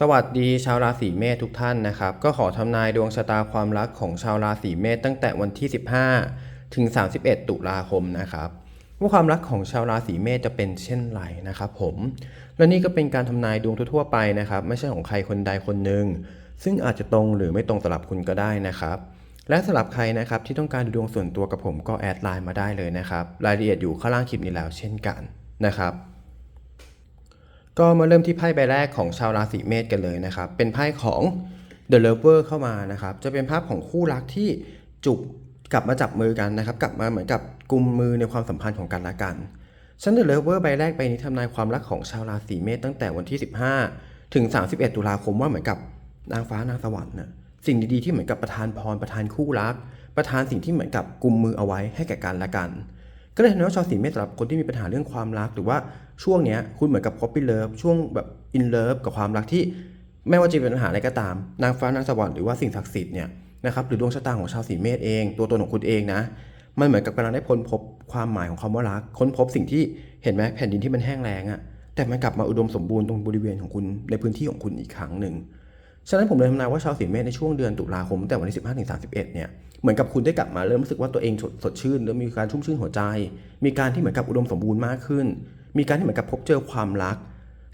สวัสดีชาวราศีเมษทุกท่านนะครับ ก็ขอทำนายดวงชะตาความรักของชาวราศีเมษตั้งแต่วันที่ 15 ถึง 31 ตุลาคมนะครับ ว่าความรักของชาวราศีเมษจะเป็นเช่นไรนะครับ ผม และนี่ก็เป็นการทำนายดวงทั่วๆไปนะครับ ไม่ใช่ของใครคนใดคนหนึ่งซึ่งอาจจะตรงหรือไม่ตรงสำหรับคุณก็ได้นะครับ และสำหรับใครนะครับที่ต้องการดูดวงส่วนตัวกับผมก็แอดไลน์มาได้เลยนะครับ รายละเอียดอยู่ข้างล่างคลิปนี้แล้วเช่นกันนะครับ ก็มาเริ่มที่ไพ่ใบแรกของชาวราศีเมษกันเลยนะครับ เป็นไพ่ของ The Lover เข้ามานะครับ จะเป็นภาพของคู่รักที่จุบกลับมาจับมือกันนะครับ กลับมาเหมือนกับกุมมือในความสัมพันธ์ของกันและกันฉัน The Lover ใบแรกใบนี้ทำนายความรักของชาวราศีเมษตั้งแต่วันที่ 15 ถึง 31 ตุลาคมว่าเหมือนกับนางฟ้านางสวรรค์นะสิ่งดีๆที่เหมือนกับประทานพรประทานคู่รัก ประทานสิ่งที่เหมือนกับกุมมือเอาไว้ให้แก่กันและกัน ก็เลยทำให้ว่าชาวสีเมษสำหรับคนที่มีปัญหาเรื่องความรัก หรือว่าช่วงเนี้ยคุณเหมือนกับคอปปี้เลิฟช่วงแบบอินเลิฟกับความรักที่ ไม่ว่าจะเป็นปัญหาอะไรก็ตาม นางฟ้านางสวรรค์หรือว่าสิ่งศักดิ์สิทธิ์เนี่ยนะครับหรือดวงชะตาของชาวสีเมษเองตัวตนของคุณเองนะ มันเหมือนกับกำลังได้พ้นพบความหมายของคำว่ารัก ค้นพบสิ่งที่เห็นไหมแผ่นดินที่มันแห้งแล้งอะแต่มันกลับมาอุดมสมบูรณ์ตรงบริเวณของคุณในพื้นที่ของคุณอีกครั้งหนึ่ง ฉะนั้นผมเลยทำนายว่าชาวสีเมษในช่วงเดือนตุลาคมแต่วันที่15ถึง31เนี่ยเหมือนกับคุณได้กลับมาเริ่มรู้สึกว่าตัวเองสดสดชื่นเริ่มมีการชุ่มชื่นหัวใจ มีการที่เหมือนกับอุดมสมบูรณ์มากขึ้น มีการที่เหมือนกับพบเจอความรัก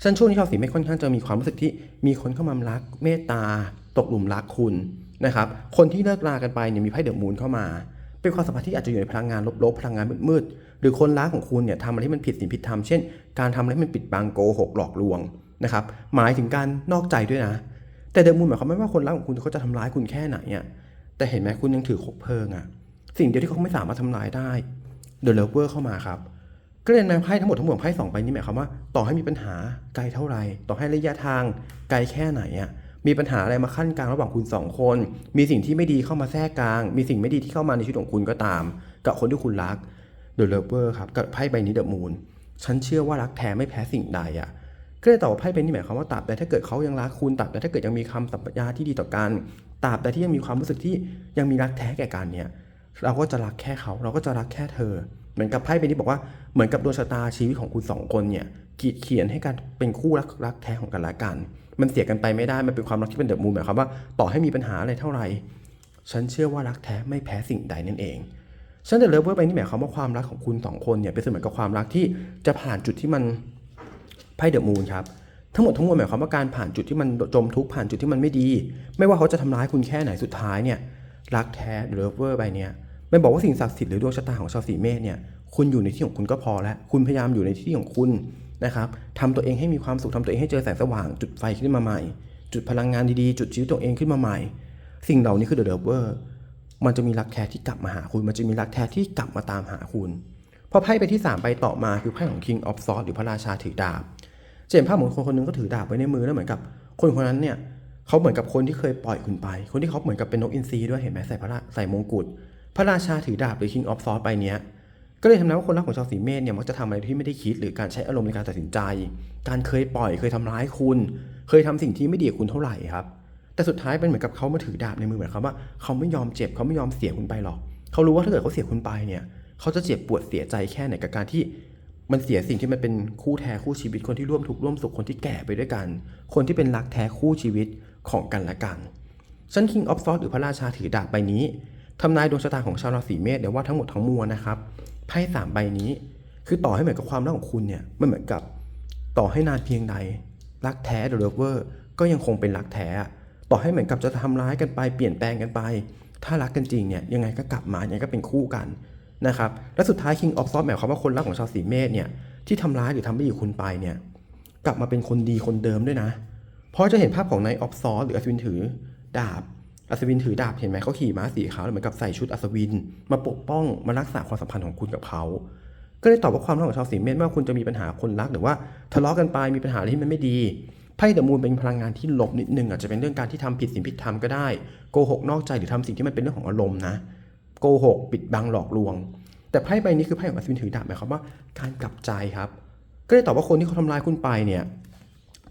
ฉะนันช่วงนี้ชาวสีเมษค่อนข้างจะมีความรู้สึกที่มีคนเข้ามารัก เมตตา ตกหลุมรักคุณนะครับคนที่เลิกรากันไปเนี่ยมีไพ่เดอะมูนเข้ามา เป็นความสัมพันธ์ที่อาจจะอยู่ในพลังงานลบๆพลังงานมืดๆหรือคนรักของคุณเนี่ยทำอะไรที่มันผิดศีลผิดธรรมเช่น การทำอะไรที่มันปิดบังโกหกหลอกลวงนะครับหมายถึงการนอกใจด้วยนะ แต่เดอะมูนหมายความว่าคนรักของคุณเขาจะทำร้ายคุณแค่ไหนอะแต่เห็นไหมคุณยังถือคบเพลิงอะ สิ่งเดียวที่เขาไม่สามารถทำร้ายได้เดอะเลเวอร์เข้ามาครับก็เลยนำไพ่ทั้งหมดทั้งมวลไพ่สองใบนี้หมายความว่าต่อให้มีปัญหาไกลเท่าไหร่ต่อให้ระยะทางไกลแค่ไหนอะมีปัญหาอะไรมาขั้นกลางระหว่างคุณสองคน มีสิ่งที่ไม่ดีเข้ามาแทรกกลาง มีสิ่งไม่ดีที่เข้ามาในชีวิตของคุณก็ตาม กับคนที่คุณรักเดอะเลเวอร์ครับกับไพ่ใบนี้เดอะมูนฉันเชื่อว่ารักแท้ไม่แพ้สิ่งใดอะ ก็เลยตอบว่าไพ่เป็นนี่หมายความว่าตราบใดถ้าเกิดเขายังรักคุณตราบใดถ้าเกิดยังมีคำสัญญาที่ดีต่อกันตราบใดที่ยังมีความรู้สึกที่ยังมีรักแท้แก่กันเนี่ย เราก็จะรักแค่เขา เราก็จะรักแค่เธอ เหมือนกับไพ่เป็นนี้บอกว่าเหมือนกับดวงชะตาชีวิตของคุณสองคนเนี่ยขีดเขียนให้กันเป็นคู่รักรักแท้ของกันและกัน มันเสียกันไปไม่ได้มันเป็นความรักที่เป็นเดอะมูนหมายความว่าต่อให้มีปัญหาอะไรเท่าไหร่ฉันเชื่อว่ารักแท้ไม่แพ้สิ่งใดนั่นเองฉันเดอะเลิฟเวอร์ไปนี่หมายความว่าความรักของคุณสองคนเนี่ยเป็นเสมือนกับความรักที่จะผ่านจุดที่มัน ไพ่เดอะมูนครับทั้งหมดทั้งมวลหมายความว่าการผ่านจุดที่มันจมทุกข์ผ่านจุดที่มันไม่ดี ไม่ว่าเขาจะทำร้ายคุณแค่ไหนสุดท้ายเนี่ยรักแท้เลิฟเวอร์ใบเนี้ยไม่บอกว่าสิ่งศักดิ์สิทธิ์หรือดวงชะตาของชาวสีเมษเนี่ยคุณอยู่ในที่ของคุณก็พอแล้ว คุณพยายามอยู่ในที่ของคุณนะครับทำตัวเองให้มีความสุขทำตัวเองให้เจอแสงสว่าง จุดไฟขึ้นมาใหม่ จุดพลังงานดีๆ จุดชีวิตตัวเองขึ้นมาใหม่ สิ่งเหล่านี้คือเดอะเลิฟเวอร์มันจะมีรักแท้ที่กลับมาหาคุณ มันจะมีรักแท้ที่กลับมาตามหาคุณพอไพ่ไปที่สามใบต่อมาคือไพ่ของ King of Swords หรือพระราชาถือดาบ จะเห็นภาพเหมือนคนคนนึงก็ถือดาบไว้ในมือแล้วเหมือนกับ คนคนนั้นเนี่ยเขาเหมือนกับคนที่เคยปล่อยคุณไป คนที่เขาเหมือนกับเป็นนกอินทรีด้วยเห็นไหมใส่พระราใส่มงกุฎพระราชาถือดาบหรือ King of Swords ใบเนี้ยก็เลยทำให้ว่าคนรักของชาวสีเมษเนี่ยมักจะทำอะไรที่ไม่ได้คิดหรือการใช้อารมณ์ในการตัดสินใจ การเคยปล่อยเคยทำร้ายคุณ เคยทำสิ่งที่ไม่ดีกับคุณเท่าไหร่ครับ แต่สุดท้ายเป็นเหมือนกับเขามาถือดาบในมือเหมือนครับว่าเขาไม่ยอมเจ็บเขาไม่ยอมเสียคุณไปหรอก เขารู้ว่าถ้าเกิดเขาเสียคุณไปเนี่ย เขาจะเจ็บปวดเสียใจแค่ไหนกับการที่ มันเสียสิ่งที่มันเป็นคู่แท้คู่ชีวิตคนที่ร่วมทุกข์ร่วมสุขคนที่แก่ไปด้วยกัน คนที่เป็นรักแท้คู่ชีวิตของกันและกันฉัน King of Swords หรือพระราชาถือดาบใบนี้ทำนายดวงชะตาของชาวราศีเมษเดี๋ยวว่าทั้งหมดทั้งมวลนะครับไพ่สามใบนี้ คือต่อให้เหมือนกับความรักของคุณเนี่ยมันเหมือนกับต่อให้นานเพียงใด รักแท้เดอะเวอร์ก็ยังคงเป็นรักแท้ ต่อให้เหมือนกับจะทำร้ายกันไปเปลี่ยนแปลงกันไป ถ้ารักกันจริงเนี่ยยังไงก็กลับมายังไงก็เป็นคู่กัน นะครับและสุดท้าย King of Swords หมายความว่าคนรักของชาวสีเมษเนี่ยที่ทำร้ายหรือทำไม่ดีคุณไปเนี่ยกลับมาเป็นคนดีคนเดิมด้วยนะ เพราะจะเห็นภาพของนายออฟซอหรืออัศวินถือดาบอัศวินถือดาบเห็นไหมเขาขี่ม้าสีขาวเหมือนกับใส่ชุดอัศวิน มาปกป้องมารักษาความสัมพันธ์ของคุณกับเขาก็เลยตอบว่าความรักของชาวสีเมษไม่ว่าคุณจะมีปัญหาคนรักหรือว่าทะเลาะกันไปมีปัญหาอะไรที่มันไม่ดีไพ่เดอะมูนเป็นพลังงานที่ลบนิดนึงอาจจะเป็นเรื่องการที่ทำผิดศีลผิดธรรมก็ได้โกหกนอกใจหรือทำสิ่งที่มันเป็นเรื่องของอารมณ์นะโกหกปิดบังหลอกลวง แต่ไพ่ใบนี้คือไพ่ของอัศวินถือดาบหมายความว่าการกลับใจครับ ก็เลยตอบว่าคนที่เขาทำร้ายคุณไปเนี่ย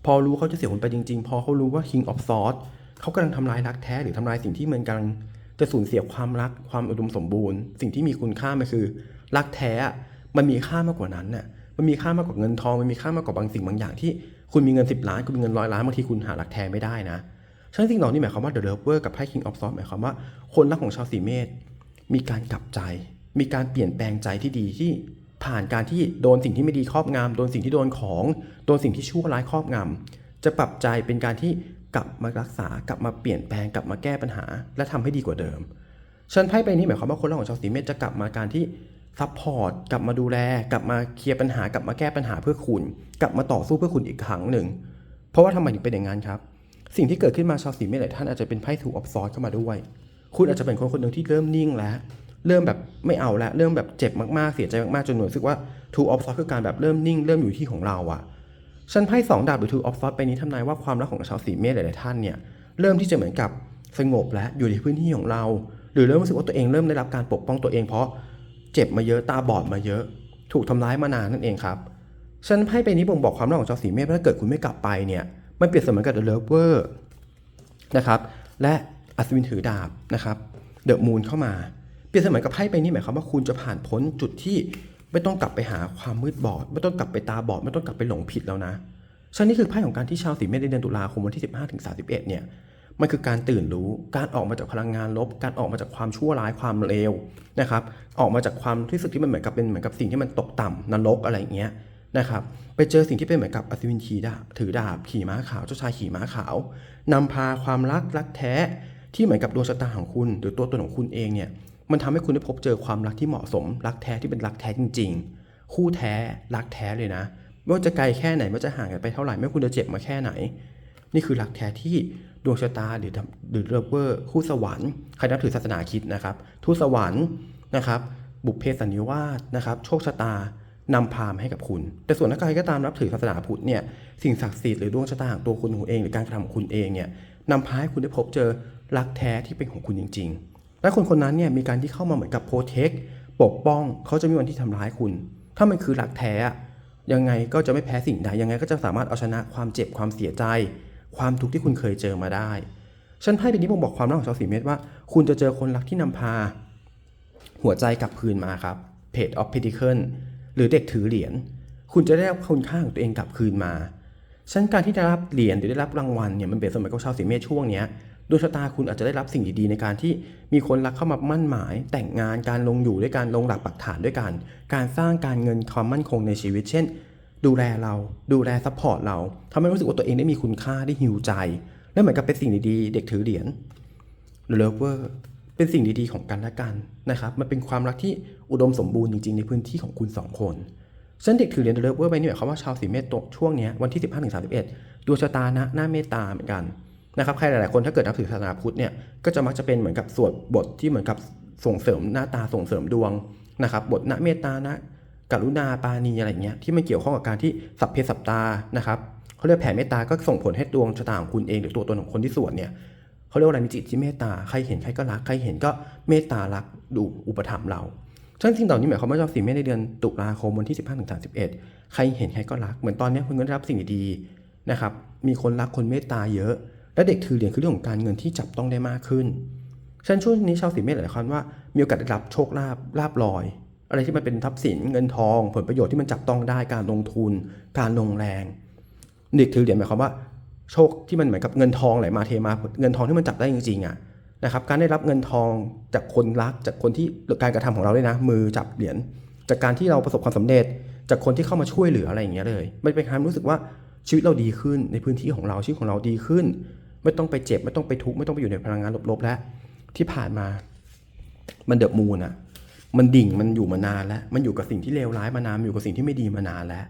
พอรู้เขาจะเสียคุณไปจริง ๆ พอเขารู้ว่า King of Swords เขากำลังทำลายรักแท้หรือทำลายสิ่งที่มันกำลังจะสูญเสียความรักความอุดมสมบูรณ์ สิ่งที่มีคุณค่ามันคือ รักแท้มันมีค่ามากกว่านั้นน่ะมันมีค่ามากกว่าเงินทอง มันมีค่ามากกว่าบางสิ่งบางอย่างที่คุณมีเงิน 10 ล้านคุณมีเงินร้อยล้านบางทีคุณหารักแท้ไม่ได้นะฉะนั้นสิ่งเหล่านี้หมายความว่า The Lover กับไพ่ King of Swords หมายความว่าคนรักของชาวสีเมษมีการกลับใจ มีการเปลี่ยนแปลงใจที่ดีที่ผ่านการที่โดนสิ่งที่ไม่ดีครอบงำโดนสิ่งที่โดนของ โดนสิ่งที่ชั่วร้ายครอบงำจะปรับใจเป็นการที่กลับมารักษากลับมาเปลี่ยนแปลงกลับมาแก้ปัญหา และทำให้ดีกว่าเดิมฉันไพ่ใบนี้หมายความว่าคนรักของชาวสีเมษจะกลับมาการที่ซัพพอร์ตกลับมาดูแล กลับมาเคลียร์ปัญหากลับมาแก้ปัญหาเพื่อคุณ กลับมาต่อสู้เพื่อคุณอีกครั้งหนึ่ง เพราะว่าทำไมถึงเป็นอย่างนั้นครับ สิ่งที่เกิดขึ้นมาชาวสีเมษหลายท่านอาจจะเป็นไพ่ถูกออฟซอร์เข้ามาด้วย คุณอาจจะเป็นคนคนหนึ่งที่เริ่มนิ่งแล้ว เริ่มแบบไม่เอาแล้วเริ่มแบบเจ็บมากๆเสียใจมากๆจนหนูรู้สึกว่าถูกออฟซอร์คือการแบบเริ่มนิ่งเริ่มอยู่ที่ของเราอะฉันไพ่สองดาบหรือทูออฟซอร์ไปนี้ทำนายว่าความรักของชาวสีเมษหลายๆท่านเนี่ยเริ่มที่จะเหมือนกับสงบแล้วอยู่ในพื้นที่ของเรา หรือเริ่มรู้สึกว่าตัวเองเริ่มได้รับการปกป้องตัวเองเพราะเจ็บมาเยอะตาบอดมาเยอะ ถูกทำร้ายมานานนั่นเองครับฉันไพ่ใบนี้บ่งบอกความรักของชาวสีเมษว่าถ้าเกิดคุณไม่กลับไปเนี่ยมันเปรียบเสมือนกับ The Lover นะครับและอัศวินถือดาบนะครับเดอะมูนเข้ามา เปรียบเสมือนกับไพ่ใบนี้หมายความว่าคุณจะผ่านพ้นจุดที่ไม่ต้องกลับไปหาความมืดบอด ไม่ต้องกลับไปตาบอด ไม่ต้องกลับไปหลงผิดแล้วนะฉันนี่คือไพ่ของการที่ชาวสีเมษในเดือนตุลาคมวันที่ 15ถึง31เนี่ยมันคือการตื่นรู้ การออกมาจากพลังงานลบ การออกมาจากความชั่วร้ายความเลวนะครับ ออกมาจากความรู้สึกที่มันเหมือนกับเป็นเหมือนกับสิ่งที่มันตกต่ำนรกอะไรอย่างเงี้ยนะครับ ไปเจอสิ่งที่เป็นเหมือนกับอัศวินขี่ดาถือดาบขี่ม้าขาวเจ้าชายขี่ม้าขาวนำพาความรักรักแท้ที่เหมือนกับดวงชะตาของคุณ หรือตัวตนของคุณเองเนี่ย มันทำให้คุณได้พบเจอความรักที่เหมาะสม รักแท้ที่เป็นรักแท้จริง ๆ คู่แท้รักแท้เลยนะไม่ว่าจะไกลแค่ไหนไม่ว่าจะห่างกันไปเท่าไหร่ไม่ว่าคุณจะเจ็บมาแค่ไหน นี่คือรักแท้ที่ดวงชะตาหรือหรือเลเวอร์ คู่สวรรค์ใครนับถือศาสนาคิดนะครับ ทูตสวรรค์นะครับ บุพเพสันนิวาสนะครับ โชคชะตานำพามให้กับคุณ แต่ส่วนถ้าใครก็ตามรับถือศาสนาพุทธเนี่ยสิ่งศักดิ์สิทธิ์หรือดวงชะตาของตัวคุณเองหรือการกระทำของคุณเองเนี่ยนำพาให้คุณได้พบเจอรักแท้ที่เป็นของคุณจริง ๆ และคนคนนั้นเนี่ยมีการที่เข้ามาเหมือนกับโปรเทคปกป้องเขาจะมีวันที่ทำร้ายคุณ ถ้ามันคือรักแท้อะยังไงก็จะไม่แพ้สิ่งใดยังไงก็จะสามารถเอาชนะความเจ็บความเสียใจ ความทุกข์ที่คุณเคยเจอมาได้ฉันไพ่เป็นนี้ผมบอกความรักของชาวสีเมษว่า คุณจะเจอคนรักที่นำพา หัวใจกลับคืนมาครับ Page of Pentacle หรือเด็กถือเหรียญคุณจะได้รับคุณค่าของตัวเองกลับคืนมาฉันการที่ได้รับเหรียญหรือได้รับรางวัลเนี่ยมันเป็นสมัยกับชาวสีเมษช่วงเนี้ย ดวงชะตาคุณอาจจะได้รับสิ่งดีๆในการที่มีคนรักเข้ามามั่นหมาย แต่งงานการลงอยู่ด้วยการลงหลักปักฐานด้วยกันการสร้างการเงินความมั่นคงในชีวิต เช่น ดูแลเรา ดูแลซัพพอร์ตเราทำให้รู้สึกว่าตัวเองได้มีคุณค่าได้ฮิวใจ และเหมือนกับเป็นสิ่งดีๆ เด็กถือเหรียญหรือเลเวอร์เป็นสิ่งดีๆของกันและกันนะครับมันเป็นความรักที่อุดมสมบูรณ์จริงๆ ในพื้นที่ของคุณสองคนฉันเด็กถือเหรียญเลเวอร์ไปนี่หมายความว่าชาวสีเมษโตช่วงนี้วันที่ 15ถึง31ดวงชะตานะหน้าเมตตาเหมือนกัน นะครับใครหลายๆคนถ้าเกิดนับถือศาสนาพุทธเนี่ยก็จะมักจะเป็นเหมือนกับสวดบทที่เหมือนกับส่งเสริมหน้าตาส่งเสริมดวงนะครับบทนะเมตตานะกรุณาปานีอะไรเงี้ยที่มันเกี่ยวข้องกับการที่สัพเพสัปตานะครับเขาเรียกแผ่เมตตาก็ส่งผลให้ดวงชะตาของคุณเองหรือตัวตนของคนที่สวดเนี่ยเขาเรียกว่าอะไรมีจิตที่เมตตาใครเห็นใครก็รักใครเห็นก็เมตตารักดูอุปถัมภ์เราฉะนั้นสิ่งเหล่านี้หมายความว่าเจ้าสีเมษในเดือนตุลาคมวันที่ 15ถึง31 ใครเห็นใครก็รักเหมือนตอนนี้คุณก็ได้รับสิ่งดีๆนะครับมีคนรักคนเมตตาเยอะ และเด็กถือเหรียญคือเรื่องของการเงินที่จับต้องได้มากขึ้นฉันช่วงนี้ชาวสีเมษหลายคนว่ามีโอกาสได้รับโชคลาภลาบลอย อะไรที่มันเป็นทรัพย์สินเงินทอง ผลประโยชน์ที่มันจับต้องได้การลงทุน การลงแรง เด็กถือเหรียญหมายความว่าโชคที่มันเหมือนกับเงินทองไหลมาเทมาเงินทองที่มันจับได้จริงๆอะนะครับการได้รับเงินทองจากคนรักจากคนที่การกระทำของเราด้วยนะ มือจับเหรียญจากการที่เราประสบความสำเร็จ จากคนที่เข้ามาช่วยเหลืออะไรอย่างเงี้ยเลย มันเป็นความรู้สึกว่าชีวิตเราดีขึ้นในพื้นที่ของเราชีวิตของเราดีขึ้น ไม่ต้องไปเจ็บ ไม่ต้องไปทุกข์ไม่ต้องไปอยู่ในพลังงานลบๆแล้ว ที่ผ่านมา มันเดอะมูนอะมันดิ่งมันอยู่มานานแล้ว มันอยู่กับสิ่งที่เลวร้ายมานานอยู่กับสิ่งที่ไม่ดีมานานแล้ว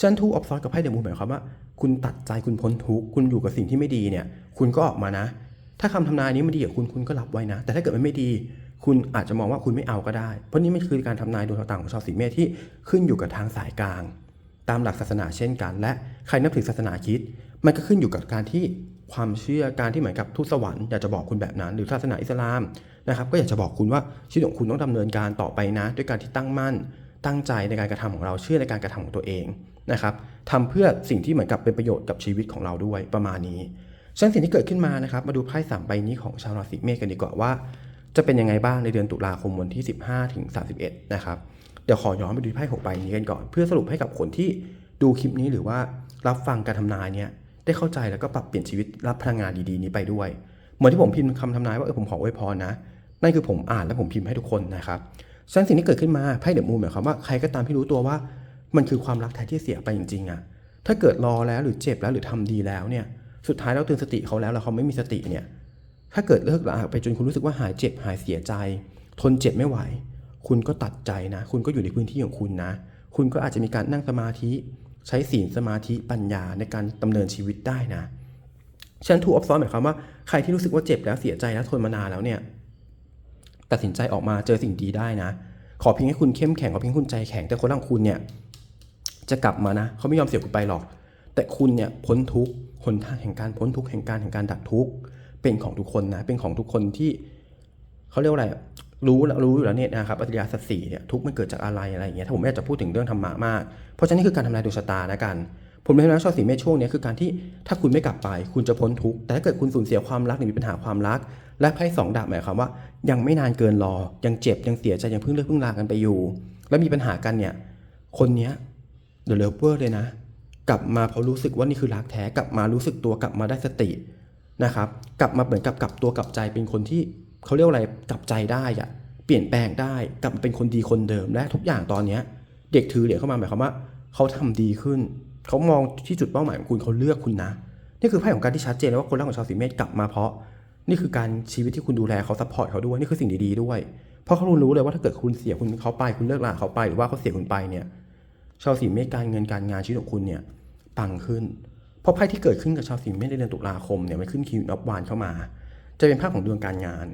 ชันทูออฟซอสกับไพ่เดอะมูนหมายความว่า คุณตัดใจคุณพ้นทุกข์คุณอยู่กับสิ่งที่ไม่ดีเนี่ย คุณก็ออกมานะ ถ้าคำทำนายนี้มันดีกับคุณคุณก็รับไว้นะ แต่ถ้าเกิดมันไม่ดี คุณอาจจะมองว่าคุณไม่เอาก็ได้ เพราะนี่มันคือการทำนายดวงชะตาของชาวสีเมษที่ขึ้นอยู่กับทางสายกลาง ตามหลักศาสนาเช่นกัน และใครนับถือศาสนาคิด มันก็ขึ้นอยู่กับการที่ ความเชื่อการที่เหมือนกับทูตสวรรค์อยากจะบอกคุณแบบนั้น หรือศาสนาอิสลามนะครับ ก็อยากจะบอกคุณว่าชีวิตของคุณต้องดำเนินการต่อไปนะ ด้วยการที่ตั้งมั่น ตั้งใจในการกระทำของเราเชื่อในการกระทำของตัวเองนะครับทำเพื่อสิ่งที่เหมือนกับเป็นประโยชน์กับชีวิตของเราด้วยประมาณนี้ฉะนั้นสิ่งที่เกิดขึ้นมานะครับ มาดูไพ่สามใบนี้ของชาวราศีเมษกันดีกว่าว่า จะเป็นยังไงบ้างในเดือนตุลาคมวันที่ 15ถึง31 นะครับเดี๋ยวขอย้อนไปดูไพ่หกใบนี้กันก่อน เพื่อสรุปให้กับคนที่ดูคลิปนี้หรือว่ารับฟังการทำนายเนี่ย ได้เข้าใจแล้วก็ปรับเปลี่ยนชีวิตรับพลังงานดีๆนี้ไปด้วย เหมือนที่ผมพิมพ์คำทำนายว่าเออผมขออวยพรนะ นั่นคือผมอ่านแล้วผมพิมพ์ให้ทุกคนนะครับฉะนั้นสิ่งที่เกิดขึ้นมาไพ่เดอะมูนหมายความว่าใครก็ตามที่รู้ตัวว่า มันคือความรักแท้ที่เสียไปจริงๆอะถ้าเกิดรอแล้วหรือเจ็บแล้วหรือทำดีแล้วเนี่ย สุดท้ายเราเตือนสติเขาแล้วแล้วเขาไม่มีสติเนี่ย ถ้าเกิดเลิกลาไปจนคุณรู้สึกว่าหายเจ็บหายเสียใจ ทนเจ็บไม่ไหว คุณก็ตัดใจนะ คุณก็อยู่ในพื้นที่ของคุณนะ คุณก็อาจจะมีการนั่งสมาธิ ใช้ศีลสมาธิปัญญาในการดำเนินชีวิตได้นะฉะนันทูออฟซอนหมายความว่าใครที่รู้สึกว่าเจ็บแล้วเสียใจแล้วทนมานานแล้วเนี่ยตัดสินใจออกมาเจอสิ่งดีได้นะ ขอเพียงให้คุณเข้มแข็งขอเพียงคุณใจแข็งแต่คนร่างคุณเนี่ยจะกลับมานะเขาไม่ยอมเสียคุณไปหรอก แต่คุณเนี่ยพ้นทุกข์หนทางแห่งการพ้นทุกข์แห่งการแห่งการดับทุกข์เป็นของทุกคนนะเป็นของทุกคนที่เขาเรียกว่าอะไร รู้แล้วรู้อยู่แล้วเนี่ยนะครับปฏิญาสัตสีเนี่ยทุกข์มันเกิดจากอะไรอะไรอย่างเงี้ยถ้าผมไม่อยากจะพูดถึงเรื่องธรรมะมาก เพราะฉะนั้นนี่คือการทำลายดวงชะตานะกัน ผมเลยนะชอบสีเมษช่วงเนี้ยคือการที่ถ้าคุณไม่กลับไป คุณจะพ้นทุกข์แต่ถ้าเกิดคุณสูญเสียความรักหรือมีปัญหาความรัก และไพ่สองดาบหมายความว่า ยังไม่นานเกินรอ ยังเจ็บยังเสียใจยังเพิ่งเลิกเพิ่งลากันไปอยู่ แล้วมีปัญหากันเนี่ยคนเนี้ยเดอะเลเวอร์เลยนะ กลับมาเพราะรู้สึกว่านี่คือรักแท้กลับมารู้สึกตัวกลับมาได้สตินะครับกลับมาเหมือนกับกลับตัวกลับใจเป็นคนที่ เขาเรียกว่าอะไรกลับใจได้อะเปลี่ยนแปลงได้กลับเป็นคนดีคนเดิมและทุกอย่างตอนเนี้ยเด็กถือเหรียญเข้ามาหมายความว่าเขาทำดีขึ้น เขามองที่จุดเป้าหมายของคุณเขาเลือกคุณนะ นี่คือไพ่ของการที่ชัดเจนแล้วว่าคนรักของชาวสีเมษกลับมาเพราะ นี่คือการชีวิตที่คุณดูแลเขาซัพพอร์ตเขาด้วยนี่คือสิ่งดีๆด้วย เพราะเขารู้เลยว่าถ้าเกิดคุณเสียคุณเขาไปคุณเลิกลาเขาไปหรือว่าเขาเสียคุณไปเนี่ยชาวสีเมษการเงินการงานชีวิตของคุณเนี่ยปังขึ้น เพราะไพ่ที่เกิดขึ้นกับชาวสีเมษในเดือนตุลาคมเนี่ยมันขึ้นคิวนับวานเข้ามา จะเป็นภาพของดวงการงาน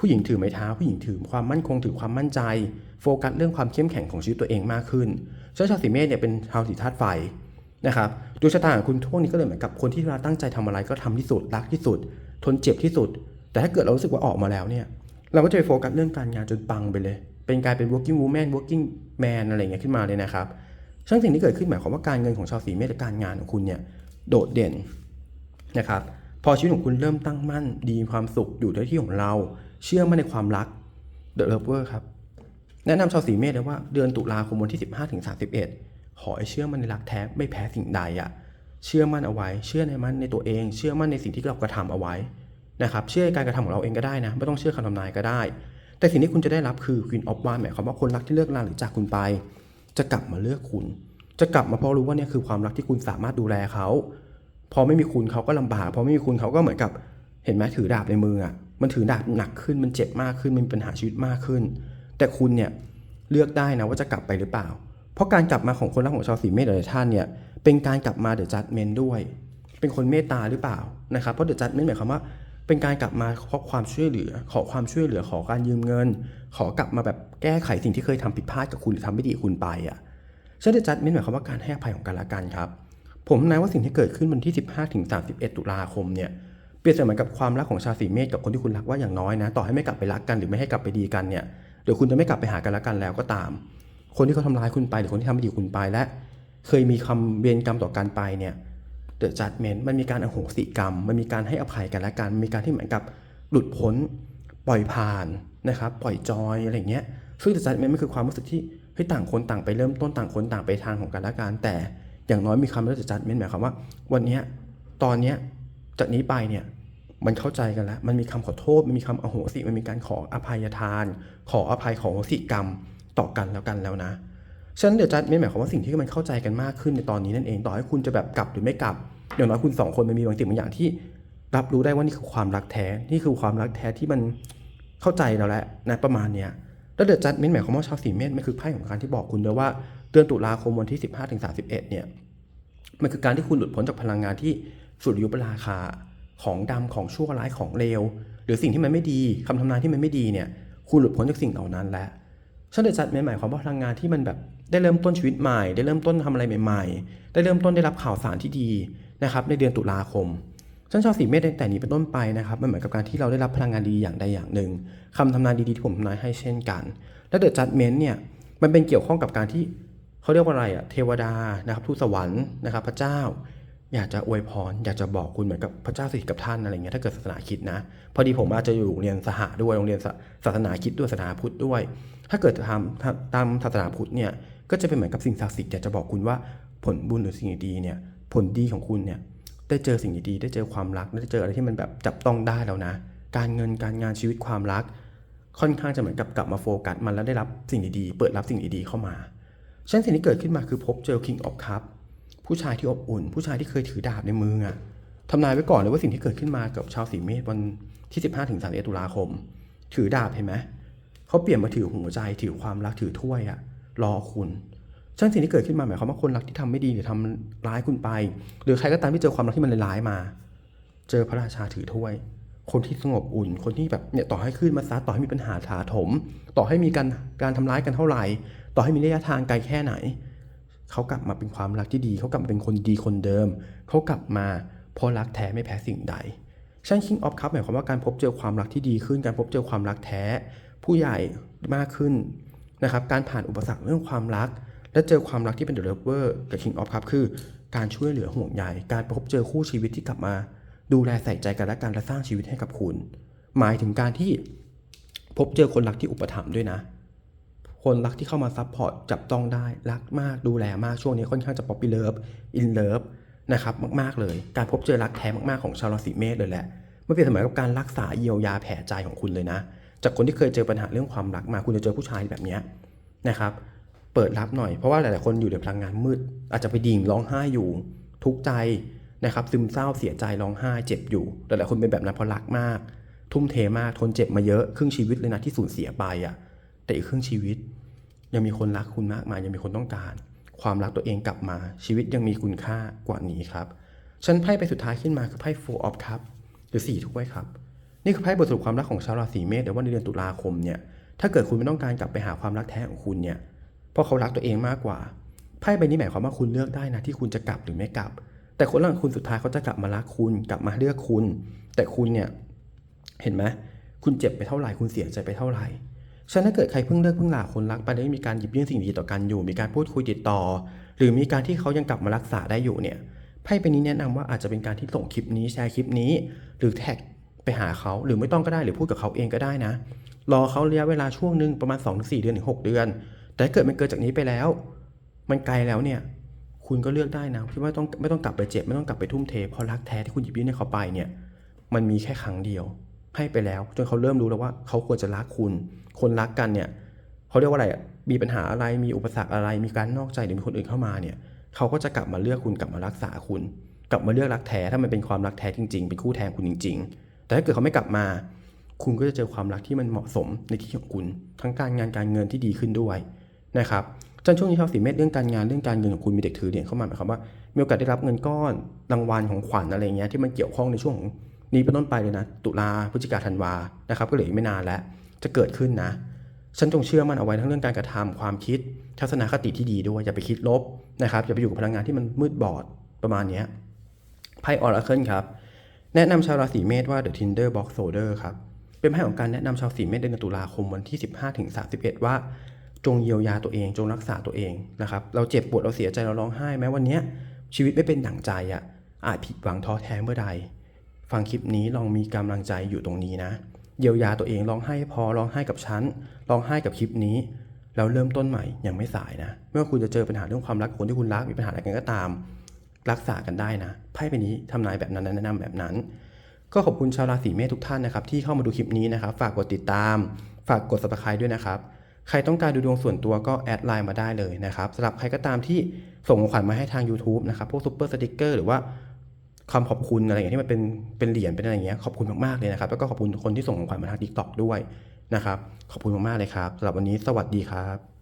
ผู้หญิงถือไม้เท้าผู้หญิงถือความมั่นคงถือความมั่นใจ โฟกัสเรื่องความเข้มแข็งของชีวิตตัวเองมากขึ้นฉะนั้นชาวสีเมษเนี่ยเป็นชาวสีธาตุไฟนะครับดวงชะตาของคุณช่วงนี้ก็เลยเหมือนกับคนที่เวลาตั้งใจทำอะไรก็ทำที่สุดรักที่สุด ทนเจ็บที่สุด แต่ถ้าเกิดเรารู้สึกว่าออกมาแล้วเนี่ยเราก็จะไปโฟกัสเรื่องการงานจนปังไปเลย เป็นกลายเป็น working woman working man อะไรเงี้ยขึ้นมาเลยนะครับซึ่งสิ่งที่เกิดขึ้นหมายความว่าการเงินของชาวสีเมษและการงานของคุณเนี่ยโดดเด่นนะครับพอชีวิตของคุณเริ่มตั้งมั่นดีมีความสุขอยู่ในที่ของเรา เชื่อมั่นในความรัก The Lover ครับ แนะนำชาวสีเมษเลยว่าเดือนตุลาคมวันที่ 15ถึง31 ขอให้เชื่อมั่นในรักแท้ไม่แพ้สิ่งใดอะ่ะเชื่อมั่นเอาไว้ เชื่อในมันในตัวเอง เชื่อมั่นในสิ่งที่เรากระทำเอาไว้นะครับ เชื่อในการกระทำของเราเองก็ได้นะ ไม่ต้องเชื่อคำทำนายก็ได้ แต่สิ่งที่คุณจะได้รับคือ Queen of Wands หมายความว่าคนรักที่เลิกลาหรือจากคุณไป จะกลับมาเลือกคุณ จะกลับมาเพราะรู้ว่าเนี่ยคือความรักที่คุณสามารถดูแลเขา พอไม่มีคุณเขาก็ลำบาก พอไม่มีคุณเขาก็เหมือนกับ เห็นไหมถือดาบในมืออะ มันถือดาบหนักขึ้นมันเจ็บมากขึ้นมันมีปัญหาชีวิตมากขึ้น แต่คุณเนี่ยเลือกได้นะว่าจะกลับไปหรือเปล่า เพราะการกลับมาของคนรักของชาวสีเมษหลายท่านเนี่ยเป็นการกลับมาเดอะจัดเมนด้วย เป็นคนเมตตาหรือเปล่านะครับเพราะเดอะจัดเมนหมายความว่าเป็นการกลับมาขอความช่วยเหลือ ขอความช่วยเหลือขอการยืมเงิน ขอกลับมาแบบแก้ไขสิ่งที่เคยทำผิดพลาดกับคุณหรือทำไม่ดีคุณไปอะเช่นเดจัดเมนหมายความว่าการให้อภัยของกันและกันครับ ผมนายว่าสิ่งที่เกิดขึ้นวันที่ 15ถึง31 ตุลาคมเนี่ย รียบเสมือนกับความรักของชาสีเมษกับคนที่คุณรักว่าอย่างน้อยนะ ต่อให้ไม่กลับไปรักกันหรือไม่ให้กลับไปดีกันเนี่ยเดี๋ยวคุณจะไม่กลับไปหากันละกันแล้วก็ตาม คนที่เขาทำร้ายคุณไปหรือคนที่ทำไม่ดีกับคุณไปและ เคยมีคำเวรกรรมต่อกันไปเนี่ยเดอะจัดเมนมันมีการอโหสิกรรม มันมีการให้อภัยกันและกันมีการที่เหมือนกับหลุดพ้นปล่อยผ่านนะครับปล่อยจอยอะไรเงี้ยซึ่ง The Judgment มันคือความรู้สึกที่เฮ้ยต่างคนต่างไปเริ่มต้นต่างคนต่างไปทางของกันและกันแต่อย่างน้อยมีคำว่า The Judgment หมายความว่า วันเนี้ตอนเนี้ยจากนี้ไปเนี่ย มันเข้าใจกันแล้ว มันมีคำขอโทษ มันมีคำอโหสิ มันมีการขออภัยทาน ขออภัยขออสิกรรมต่อกันแล้วกันแล้วนะฉะนั้นเดี๋ยวจัดไม่หมายความว่าสิ่งที่มันเข้าใจกันมากขึ้นในตอนนี้นั่นเอง ต่อให้คุณจะแบบกลับหรือไม่กลับอย่างน้อยคุณสองคนมันมีบางสิ่งบางอย่างที่ รับรู้ได้ว่านี่คือความรักแท้ นี่คือความรักแท้ที่มันเข้าใจเราแล้วนะประมาณเนี้ยแล้วเดอะจัดเมนหมายความว่าชาวสีเมษมันคือไพ่ของการที่บอกคุณด้วยว่าเดือนตุลาคมวันที่ 15-31เนี่ยมันคือการที่คุณหลุดพ้นจากพลังงานที่สุดยุบราคา ของดำของชั่วร้ายของเลว หรือสิ่งที่มันไม่ดีคำทำนายที่มันไม่ดีเนี่ยคุณหลุดพ้นจากสิ่งเหล่านั้นแล้วฉันเดอะจัดหมายความว่าพลังงานที่มันแบบได้เริ่มต้นชีวิตใหม่ ได้เริ่มต้นทำอะไรใหม่ๆ ได้เริ่มต้นได้รับข่าวสารที่ดีนะครับในเดือนตุลาคมฉันชาวสีเมษตั้งแต่นี้เป็นต้นไปนะครับมันเหมือนกับการที่เราได้รับพลังงานดีอย่างใดอย่างหนึ่งคำทำนายดีๆที่ผมทำนายให้เช่นกัน และเดอะจัดเมนต์เนี่ยมันเป็นเกี่ยวข้องกับการที่เขาเรียกว่าอะไรอะเทวดานะครับทูตสวรรค์นะครับพระเจ้า อยากจะอวยพรอยากจะบอกคุณเหมือนกับพระเจ้าสถิตกับท่านอะไรเงี้ยถ้าเกิดศาสนาคิดนะ พอดีผมอาจจะอยู่โรงเรียนสหะด้วยโรงเรียนศาสนาคิดด้วยศาสนาพุทธด้วย ถ้าเกิดทำตามศาสนาพุทธเนี่ยก็จะเป็นเหมือนกับสิ่งศักดิ์สิทธิ์อยากจะบอกคุณว่าผลบุญหรือสิ่งดีเนี่ยผลดีของคุณเนี่ยได้เจอสิ่งดีได้เจอความรักได้เจออะไรที่มันแบบจับต้องได้แล้วนะ การเงินการงานชีวิตความรัก ค่อนข้างจะเหมือนกับกลับมาโฟกัสมันแล้วได้รับสิ่งดีๆเปิดรับสิ่งดีๆเข้ามาฉะนั้นสิ่งที่เกิดขึ้นมาคือพบเจอ King of Cup ผู้ชายที่อบอุ่น ผู้ชายที่เคยถือดาบในมืออะทำนายไว้ก่อนเลยว่าสิ่งที่เกิดขึ้นมากับชาวสีเมษวันที่ 15ถึง31ตุลาคม ถือดาบเห็นไหมเขาเปลี่ยนมาถือหัวใจ ถือความรักถือถ้วยอะรอคุณฉะนั้นสิ่งที่เกิดขึ้นมาหมายความว่าคนรักที่ทำไม่ดีหรือทำร้ายคุณไป หรือใครก็ตามที่เจอความรักที่มันร้ายมา เจอพระราชาถือถ้วย คนที่สงบอุ่น คนที่แบบเนี่ยต่อให้ขึ้นมาซัดต่อให้มีปัญหาถาถม ต่อให้มีการการทำร้ายกันเท่าไหร่ ต่อให้มีระยะทางไกลแค่ไหน เขากลับมาเป็นความรักที่ดี เขากลับมาเป็นคนดีคนเดิม เขากลับมาเพราะรักแท้ไม่แพ้สิ่งใดชัน King of Cup หมายความว่าการพบเจอความรักที่ดีขึ้น การพบเจอความรักแท้ ผู้ใหญ่มากขึ้นนะครับ การผ่านอุปสรรคเรื่องความรัก และเจอความรักที่เป็น The Lover กับ King of Cup คือ การช่วยเหลือห่วงใยการพบเจอคู่ชีวิตที่กลับมา ดูแลใส่ใจกันและกันและสร้างชีวิตให้กับคุณ หมายถึงการที่พบเจอคนรักที่อุปถัมภ์ด้วยนะ คนรักที่เข้ามาซัพพอร์ตจับต้องได้รักมากดูแลมากช่วงนี้ค่อนข้างจะป๊อปปี้เลิฟอินเลิฟนะครับมาก ๆ เลย การพบเจอรักแท้มาก ๆ ของชาวราศีเมษเลยแหละมันเปรียบเสมือนกับการรักษาเยียวยาแผลใจของคุณเลยนะ จากคนที่เคยเจอปัญหาเรื่องความรักมาคุณจะเจอผู้ชายแบบนี้นะครับเปิดรับหน่อยเพราะว่าหลาย ๆ คนอยู่ในพลังงานมืด อาจจะไปดิ่งร้องไห้อยู่ทุกข์ใจนะครับซึมเศร้าเสียใจร้องไห้เจ็บอยู่ หลาย ๆ คนเป็นแบบนั้นเพราะรักมาก ทุ่มเทมากทนเจ็บมาเยอะครึ่งชีวิตเลยนะที่สูญเสียไปอะ แต่อีกครึ่งชีวิต ยังมีคนรักคุณมากมายยังมีคนต้องการ ความรักตัวเองกลับมาชีวิตยังมีคุณค่ากว่านี้ครับฉันไพ่ไปสุดท้ายขึ้นมาคือไพ่ Four of Cup หรือ4ถ้วยครับ นี่คือไพ่บทสรุปความรักของชาวราศีเมษเดี๋ยวว่าในเดือนตุลาคมเนี่ยถ้าเกิดคุณไม่ต้องการกลับไปหาความรักแท้ของคุณเนี่ยเพราะเขารักตัวเองมากกว่าไพ่ใบนี้หมายความว่าคุณเลือกได้นะที่คุณจะกลับหรือไม่กลับ แต่คนรักคุณสุดท้ายเขาจะกลับมารักคุณกลับมาเลือกคุณ แต่คุณเนี่ยเห็นไหมคุณเจ็บไปเท่าไหร่คุณเสียใจไปเท่าไหร่ ฉะนั้นถ้าเกิดใครเพิ่งเลิกเพิ่งลาคนรักไปแล้วมีการหยิบยื่นสิ่งดีต่อกันอยู่ มีการพูดคุยติดต่อ หรือมีการที่เขายังกลับมารักษาได้อยู่เนี่ยไพ่ใบนี้แนะนำว่าอาจจะเป็นการที่ส่งคลิปนี้แชร์คลิปนี้ หรือแท็กไปหาเขาหรือไม่ต้องก็ได้หรือพูดกับเขาเองก็ได้นะ รอเขาระยะเวลาช่วงหนึ่งประมาณ 2-4 เดือนถึง6เดือน แต่เกิดมันเกิดจากนี้ไปแล้ว มันไกลแล้วเนี่ยคุณก็เลือกได้นะที่ว่าต้องไม่ต้องกลับไปเจ็บไม่ต้องกลับไปทุ่มเทเพราะรักแท้ที่คุณหยิบยื่นให้เขาไปเนี่ยมันมีแค่ครั้งเดียว ให้ไปแล้ว จนเขาเริ่มรู้แล้วว่าเขาควรจะรักคุณ คนรักกันเนี่ยเขาเรียกว่าอะไรมีปัญหาอะไรมีอุปสรรคอะไร มีการนอกใจหรือมีคนอื่นเข้ามาเนี่ยเขาก็จะกลับมาเลือกคุณกลับมารักษาคุณ กลับมาเลือกรักแท้ถ้ามันเป็นความรักแท้จริงๆ เป็นคู่แทนคุณจริง ๆ แต่ถ้าเกิดเขาไม่กลับมา คุณก็จะเจอความรักที่มันเหมาะสมในที่ของคุณ ทั้งการงานการเงินที่ดีขึ้นด้วยนะครับจันช่วงนี้ชาวสีเมษเรื่องการงานเรื่องการเงินของคุณมีเด็กถือเหรียญเข้ามาหมายความว่ามีโอกาสได้รับเงินก้อนรางวัลของขวัญอะไรเงี้ยที่มันเกี่ยวข้องในช่วงของ นี้เป็นต้นไปเลยนะ ตุลาพฤศจิกาธันวานะครับ ก็เหลืออีกไม่นานแล้ว จะเกิดขึ้นนะ ฉันจงเชื่อมั่นเอาไว้ทั้งเรื่องการกระทำความคิด ทัศนคติที่ดีด้วย อย่าไปคิดลบนะครับ อย่าไปอยู่กับพลังงานที่มันมืดบอดประมาณนี้ไพ่ออราเคิลครับ แนะนำชาวราศีเมษว่า The Tinder Box Holder ครับ เป็นไพ่ของการแนะนำชาวสีเมษเดือนตุลาคมวันที่ 15ถึง31 ว่า จงเยียวยาตัวเอง จงรักษาตัวเองนะครับ เราเจ็บปวด เราเสียใจ เราร้องไห้ แม้วันนี้ชีวิตไม่เป็นดั่งใจอะอาจผิดหวังท้อแท้เมื่อใด ฟังคลิปนี้ลองมีกำลังใจอยู่ตรงนี้นะ เยียวยาตัวเองร้องไห้พอร้องไห้กับฉันร้องไห้กับคลิปนี้แล้วเริ่มต้นใหม่ยังไม่สายนะไม่ว่าคุณจะเจอปัญหาเรื่องความรักคนที่คุณรักมีปัญหาอะไรกันก็ตาม รักษากันได้นะไพ่ใบนี้ทำนายแบบนั้นแนะนำแบบนั้น ก็ขอบคุณชาวราศีเมษทุกท่านนะครับที่เข้ามาดูคลิปนี้นะครับ ฝากกดติดตาม ฝากกด subscribe ด้วยนะครับใครต้องการดูดวงส่วนตัวก็แอดไลน์มาได้เลยนะครับสำหรับใครก็ตามที่ส่งของขวัญมาให้ทาง YouTube นะครับพวกซุปเปอร์สติกเกอร์หรือว่า คำขอบคุณอะไรอย่างเงี้ยที่มันเป็นเป็นเหรียญเป็นอะไรอย่างเงี้ยขอบคุณมากๆเลยนะครับ แล้วก็ขอบคุณคนที่ส่งของขวัญมาทางดิจิตอลด้วยนะครับ ขอบคุณมากๆเลยครับสำหรับวันนี้สวัสดีครับ